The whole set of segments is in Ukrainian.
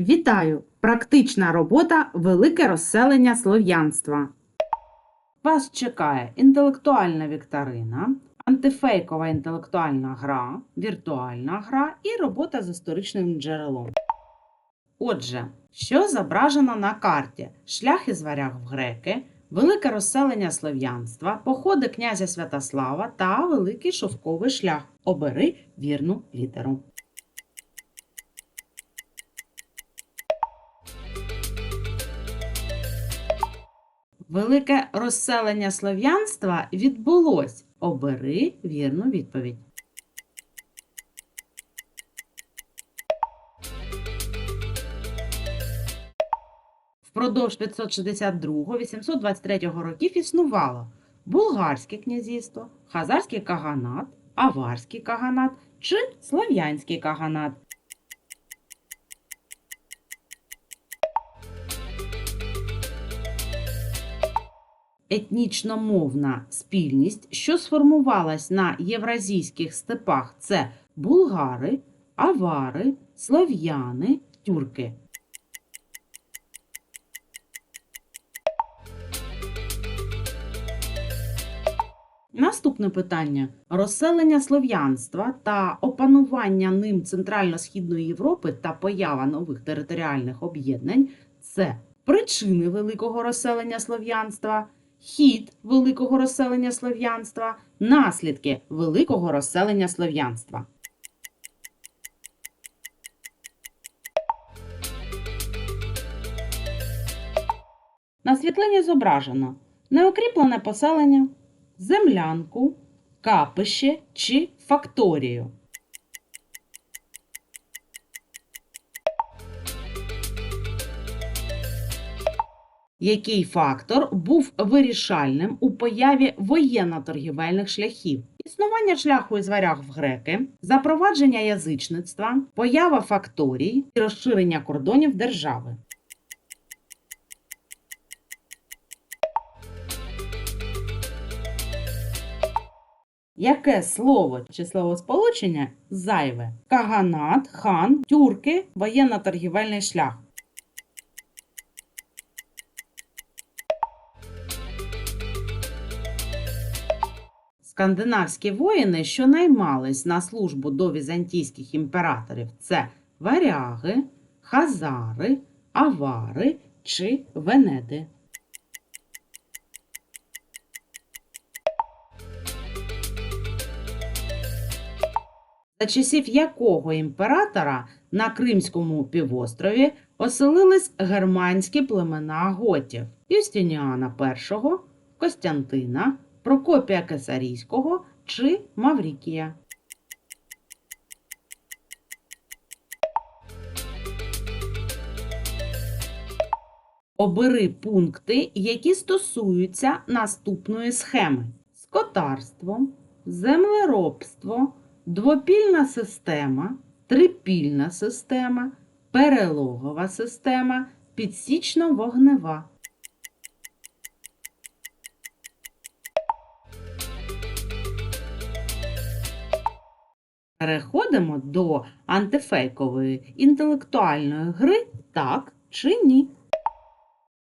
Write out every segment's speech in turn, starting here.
Вітаю! Практична робота Велике розселення слов'янства. Вас чекає інтелектуальна вікторина, антифейкова інтелектуальна гра, віртуальна гра і робота з історичним джерелом. Отже, що зображено на карті? Шлях із варяг в греки, велике розселення слов'янства, походи князя Святослава та великий шовковий шлях. Обери вірну літеру. Велике розселення слов'янства відбулось. Обери вірну відповідь. Впродовж 562-823 років існувало Булгарське князівство, Хазарський каганат, Аварський каганат чи Слов'янський каганат. Етнічно-мовна спільність, що сформувалась на євразійських степах, це булгари, авари, слов'яни, тюрки. Наступне питання: розселення слов'янства та опанування ним Центрально-Східної Європи та поява нових територіальних об'єднань це причини великого розселення слов'янства, хід великого розселення слов'янства, наслідки великого розселення слов'янства. На світлині зображено неукріплене поселення, землянку, капище чи факторію. Який фактор був вирішальним у появі воєнно-торгівельних шляхів? Існування шляху із варяг в греки, запровадження язичництва, поява факторій і розширення кордонів держави. Яке слово чи словосполучення зайве? Каганат, хан, тюрки, воєнно-торгівельний шлях. Скандинавські воїни, що наймались на службу до візантійських імператорів, це варяги, хазари, авари чи венеди. За часів якого імператора на Кримському півострові оселились германські племена готів Юстиніана І, Костянтина, Прокопія Кесарійського чи Маврікія. Обери пункти, які стосуються наступної схеми: скотарство, землеробство, двопільна система, трипільна система, перелогова система, підсічно-вогнева. Переходимо до антифейкової інтелектуальної гри так чи ні.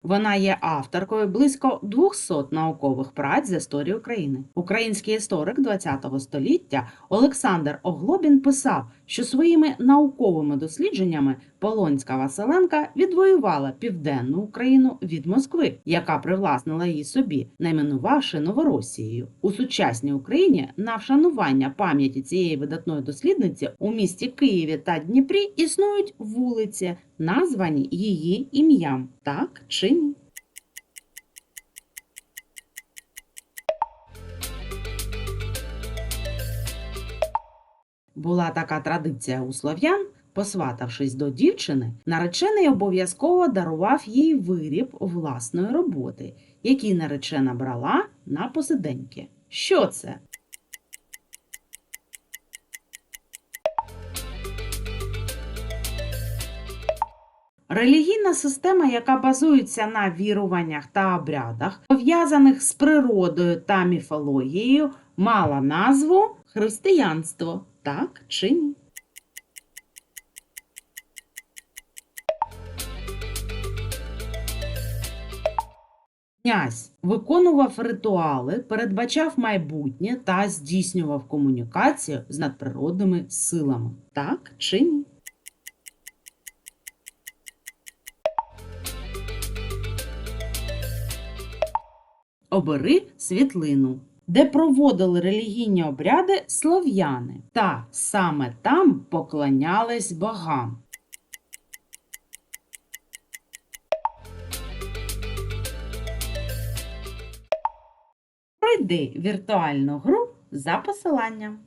Вона є авторкою близько 200 наукових праць з історії України. Український історик ХХ століття Олександр Оглобін писав, що своїми науковими дослідженнями Полонська Василенка відвоювала південну Україну від Москви, яка привласнила її собі, найменувавши Новоросією. У сучасній Україні на вшанування пам'яті цієї видатної дослідниці у місті Києві та Дніпрі існують вулиці, названі її ім'ям, так чи ні? Була така традиція у слов'ян, посватавшись до дівчини, наречений обов'язково дарував їй виріб власної роботи, який наречена брала на посиденьки. Що це? Релігійна система, яка базується на віруваннях та обрядах, пов'язаних з природою та міфологією, мала назву християнство так чи ні? Князь виконував ритуали, передбачав майбутнє та здійснював комунікацію з надприродними силами. Так чи ні? Обери світлину де проводили релігійні обряди слов'яни, та саме там поклонялись богам. Пройди віртуальну гру за посиланням.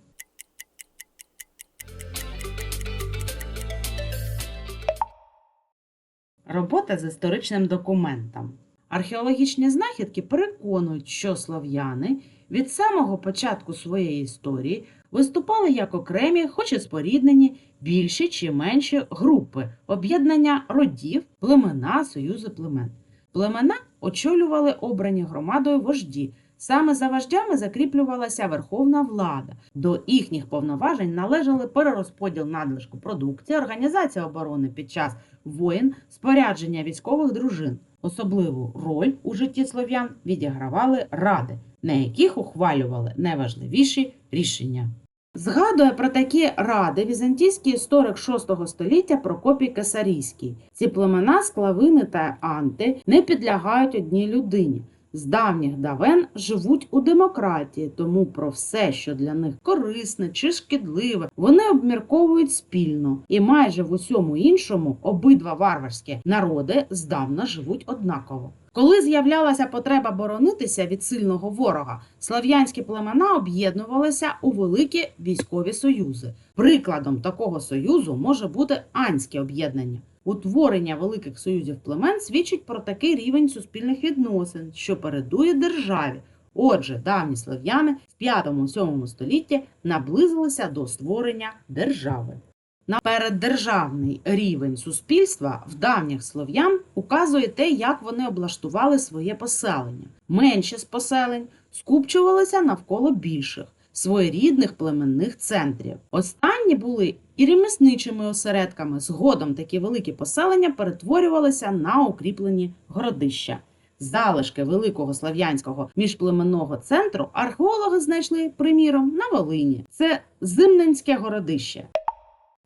Робота з історичним документом. Археологічні знахідки переконують, що слов'яни від самого початку своєї історії виступали як окремі, хоч і споріднені, більші чи менші групи, об'єднання родів, племена, союзи племен. Племена очолювали обрані громадою вожді. Саме за вождями закріплювалася верховна влада. До їхніх повноважень належали перерозподіл надлишку продукції, організація оборони під час воєн, спорядження військових дружин. Особливу роль у житті слов'ян відігравали ради, на яких ухвалювали найважливіші рішення. Згадує про такі ради візантійський історик VI століття Прокопій Кесарійський. Ці племена склавини та анти не підлягають одній людині. З давніх давен живуть у демократії, тому про все, що для них корисне чи шкідливе, вони обмірковують спільно, і майже в усьому іншому обидва варварські народи здавна живуть однаково. Коли з'являлася потреба боронитися від сильного ворога, слав'янські племена об'єднувалися у великі військові союзи. Прикладом такого союзу може бути анське об'єднання. Утворення великих союзів племен свідчить про такий рівень суспільних відносин, що передує державі. Отже, давні слов'яни в 5-7 столітті наблизилися до створення держави. На переддержавний рівень суспільства в давніх слов'ян указує те, як вони облаштували своє поселення. Менші з поселень скупчувалися навколо більших своєрідних племенних центрів. Останні були і ремісничими осередками. Згодом такі великі поселення перетворювалися на укріплені городища. Залишки великого слав'янського міжплеменного центру археологи знайшли, приміром, на Волині. Це Зимненське городище.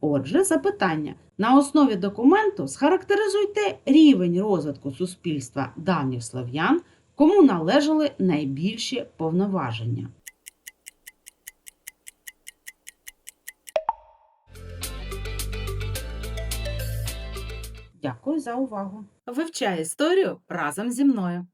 Отже, запитання. На основі документу схарактеризуйте рівень розвитку суспільства давніх слов'ян, кому належали найбільші повноваження. Дякую за увагу. Вивчай історію разом зі мною.